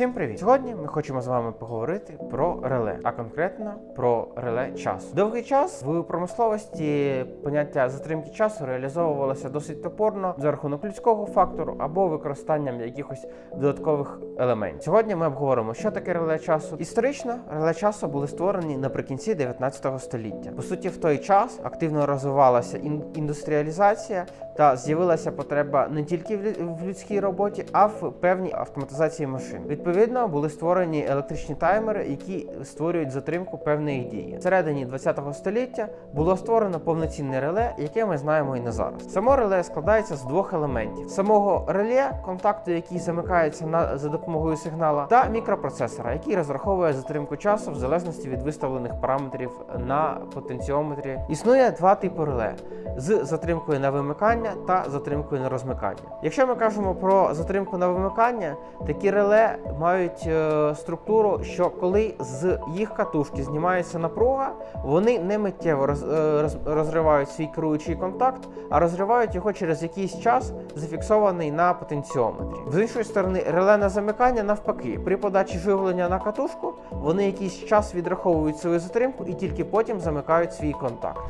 Всім привіт! Сьогодні ми хочемо з вами поговорити про реле, а конкретно про реле часу. Довгий час в промисловості поняття затримки часу реалізовувалося досить топорно за рахунок людського фактору або використанням якихось додаткових елементів. Сьогодні ми обговоримо, що таке реле часу. Історично реле часу були створені наприкінці 19 століття. По суті, в той час активно розвивалася індустріалізація та з'явилася потреба не тільки в людській роботі, а в певній автоматизації машин. Відповідно, були створені електричні таймери, які створюють затримку певної дії. В середині 20 століття було створено повноцінне реле, яке ми знаємо і на зараз. Само реле складається з двох елементів: самого реле, контакту, який замикається на за допомогою сигнала, та мікропроцесора, який розраховує затримку часу в залежності від виставлених параметрів на потенціометрі. Існує два типи реле з затримкою на вимикання та затримкою на розмикання. Якщо ми кажемо про затримку на вимикання, такі реле мають е, структуру, що коли з їх катушки знімається напруга, вони не миттєво е, роз, розривають свій керуючий контакт, а розривають його через якийсь час, зафіксований на потенціометрі. З іншої сторони, реле на замикання навпаки, при подачі живлення на катушку вони якийсь час відраховують свою затримку і тільки потім замикають свій контакт.